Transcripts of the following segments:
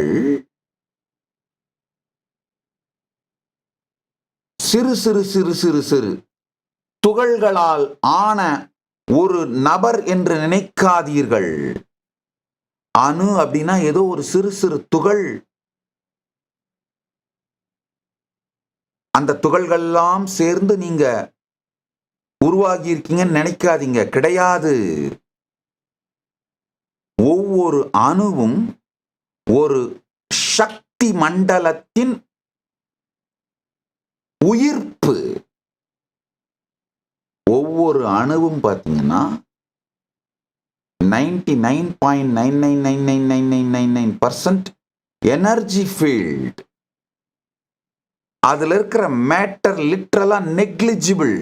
நீங்கள் சிறு சிறு சிறு சிறு சிறு. துகள்களால் ஆன ஒரு நபர் என்று நினைக்காதீர்கள். அணு அப்படின்னா ஏதோ ஒரு சிறு சிறு துகள். அந்த துகள்கள்லாம் சேர்ந்து நீங்க உருவாகி இருக்கீங்கன்னு நினைக்காதீங்க. கிடையாது. ஒவ்வொரு அணுவும் ஒரு சக்தி மண்டலத்தின் உயிர்ப்பு. ஒவ்வொரு அணுவும் பார்த்தீங்கன்னா ninety nine point nine nine nine nine nine nine nine nine percent energy field அதில் இருக்கிற மேட்டர் லிட்ரலா நெக்லிஜிபிள்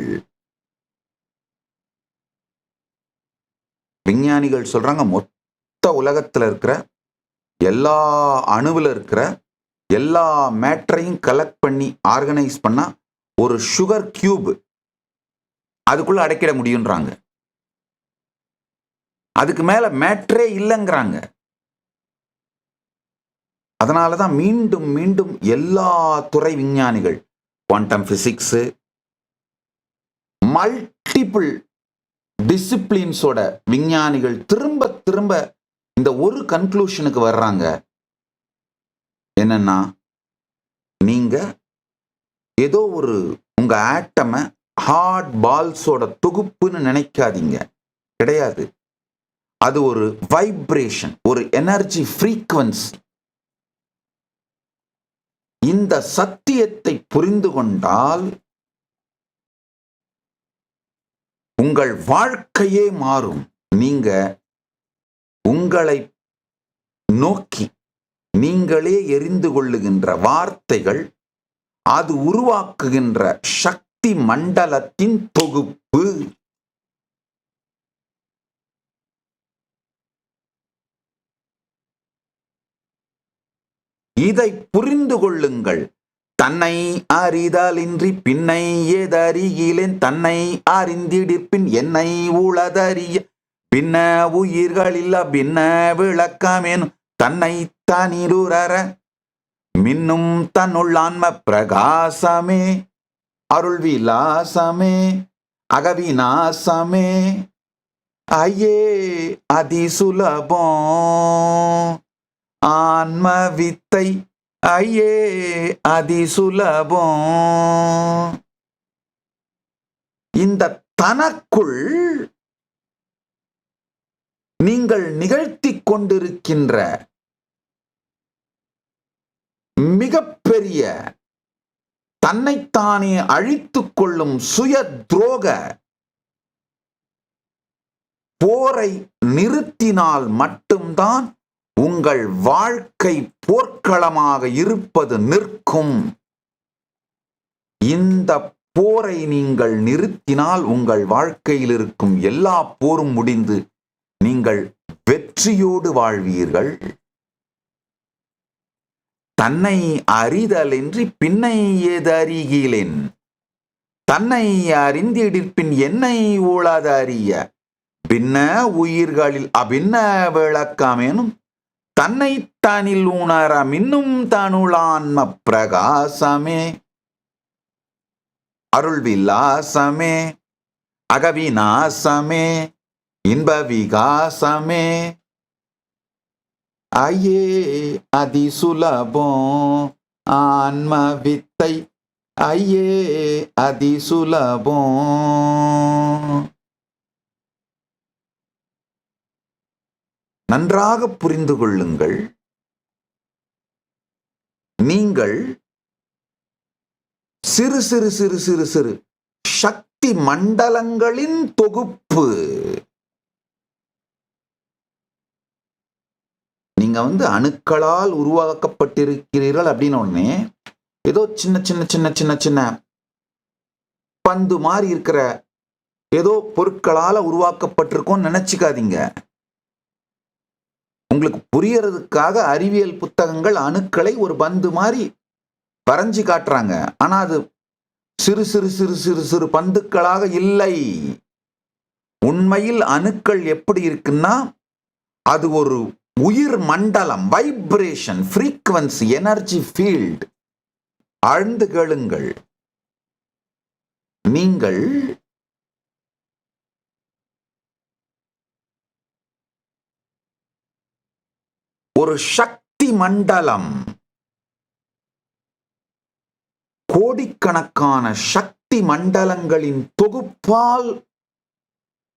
விஞ்ஞானிகள் சொல்றாங்க மொத்த உலகத்தில் இருக்கிற எல்லா அணுவில் இருக்கிற எல்லா மேட்டரையும் கலெக்ட் பண்ணி ஆர்கனைஸ் பண்ணால் ஒரு சுகர் கியூப் அதுக்குள்ளே அடைக்கிட முடியுன்றாங்க அதுக்கு மேலே மேட்ரே இல்லைங்கிறாங்க. அதனால தான் மீண்டும் மீண்டும் எல்லா துறை விஞ்ஞானிகள் குவாண்டம் ஃபிசிக்ஸு மல்டிபிள் டிசிப்ளின்ஸோட விஞ்ஞானிகள் திரும்ப திரும்ப இந்த ஒரு கன்க்ளூஷனுக்கு வர்றாங்க. என்னன்னா நீங்க ஏதோ ஒரு உங்க ஆட்டமை ஹார்ட் பால்ஸோட தொகுப்புன்னு நினைக்காதீங்க. கிடையாது. அது ஒரு வைப்ரேஷன் ஒரு எனர்ஜி ஃப்ரீக்வன்சி இந்த சத்தியத்தை புரிந்து கொண்டால் உங்கள் வாழ்க்கையே மாறும். நீங்க உங்களை நோக்கி நீங்களே எரிந்து கொள்ளுகின்ற வார்த்தைகள் அது உருவாக்குகின்ற சக்தி மண்டலத்தின் தொகுப்பு. இதை புரிந்து கொள்ளுங்கள். தன்னை அறிதலின்றி பின்னை ஏதறியிலேன் தன்னை அறிந்திடிற்பின் என்னை உளதறிய பின்ன உயிர்களில்ல பின்ன விளக்கமேனும் தன்னை தனிருரற மின்னும் தன்னுள்ளான்ம பிரகாசமே அருள் விலாசமே அகவிநாசமே. ஐயே அதிசுலபம். ஆன்ம வித்தை ஐயே அதிசுலபம். இந்த தனக்குள் நீங்கள் நிகழ்த்தி கொண்டிருக்கின்ற மிகப்பெரிய தன்னைத்தானே அழித்துக் கொள்ளும் சுய துரோக போரை நிறுத்தினால் மட்டும்தான் உங்கள் வாழ்க்கை போர்க்களமாக இருப்பது நிற்கும். இந்த போரை நீங்கள் நிறுத்தினால் உங்கள் வாழ்க்கையில் இருக்கும் எல்லா போரும் முடிந்து நீங்கள் வெற்றியோடு வாழ்வீர்கள். தன்னை அறிதலின்றி பின்னை ஏதறிகிலேன் தன்னை அறிந்திடிற்பின் என்னை ஊழாதறிய பின்ன உயிர்களில் அபின்ன விளக்கமேனும் தன்னை தனில் உணர மின்னும் தனுளான்ம பிரகாசமே அருள் விலாசமே அகவிநாசமே இன்ப விகாசமே ஐயே அதிசுலபம். ஆன்ம வித்தை ஐயே அதிசுலபம். நன்றாக புரிந்து கொள்ளுங்கள். நீங்கள் சிறு சிறு சிறு சிறு சிறு சக்தி மண்டலங்களின் தொகுப்பு. நீங்கள் வந்து அணுக்களால் உருவாக்கப்பட்டிருக்கிறீர்கள் அப்படின்னு உடனே ஏதோ சின்ன சின்ன சின்ன சின்ன சின்ன பந்து மாதிரி இருக்கிற ஏதோ பொருட்களால் உருவாக்கப்பட்டிருக்கோம் நினச்சிக்காதீங்க. உங்களுக்கு புரியறதுக்காக அறிவியல் புத்தகங்கள் அணுக்களை ஒரு பந்து மாதிரி வரைஞ்சி காட்டுறாங்க. ஆனால் அது சிறு சிறு சிறு சிறு சிறு பந்துக்களாக இல்லை. உண்மையில் அணுக்கள் எப்படி இருக்குன்னா அது ஒரு உயிர் மண்டலம் வைப்ரேஷன் ஃப்ரீக்வன்சி எனர்ஜி ஃபீல்ட் ஆழ்ந்து கேளுங்கள். நீங்கள் ஒரு சக்தி மண்டலம் கோடிக்கணக்கான சக்தி மண்டலங்களின் தொகுப்பால்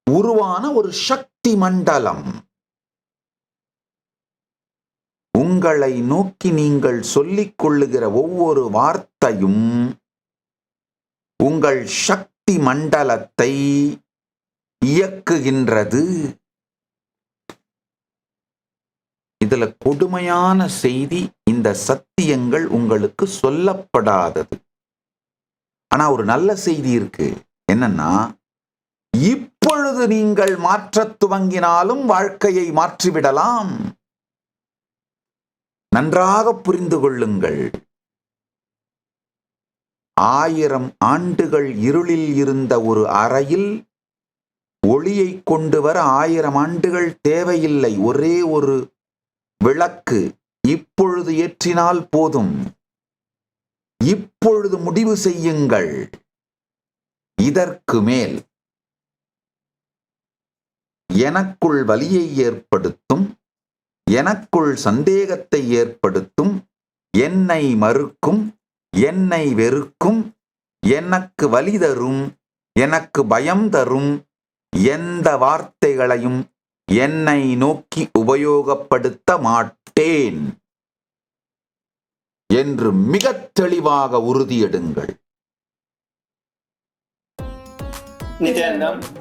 உருவான ஒரு சக்தி மண்டலம். உங்களை நோக்கி நீங்கள் சொல்லிக் கொள்ளுகிற ஒவ்வொரு வார்த்தையும் உங்கள் சக்தி மண்டலத்தை இயக்குகின்றது. இதுல கொடுமையான செய்தி இந்த சத்தியங்கள் உங்களுக்கு சொல்லப்படாதது. ஆனா ஒரு நல்ல செய்தி இருக்கு. என்னன்னா இப்பொழுது நீங்கள் மாற்றத் துவங்கினாலும் வாழ்க்கையை மாற்றிவிடலாம். நன்றாக புரிந்து கொள்ளுங்கள். ஆயிரம் ஆண்டுகள் இருளில் இருந்த ஒரு அறையில் ஒளியை கொண்டு வர ஆயிரம் ஆண்டுகள் தேவையில்லை. ஒரே ஒரு விளக்கு இப்பொழுது ஏற்றினால் போதும். இப்பொழுது முடிவு செய்யுங்கள். இதற்கு மேல் எனக்குள் வலியை ஏற்படுத்தும் எனக்குள் சந்தேகத்தை ஏற்படுத்தும் என்னை மறுக்கும் என்னை வெறுக்கும் எனக்கு வலி தரும் எனக்கு பயம் தரும் எந்த வார்த்தைகளையும் என்னை நோக்கி உபயோகப்படுத்த மாட்டேன். என்று மிகத் தெளிவாக உறுதியெடுங்கள். Nityanandam,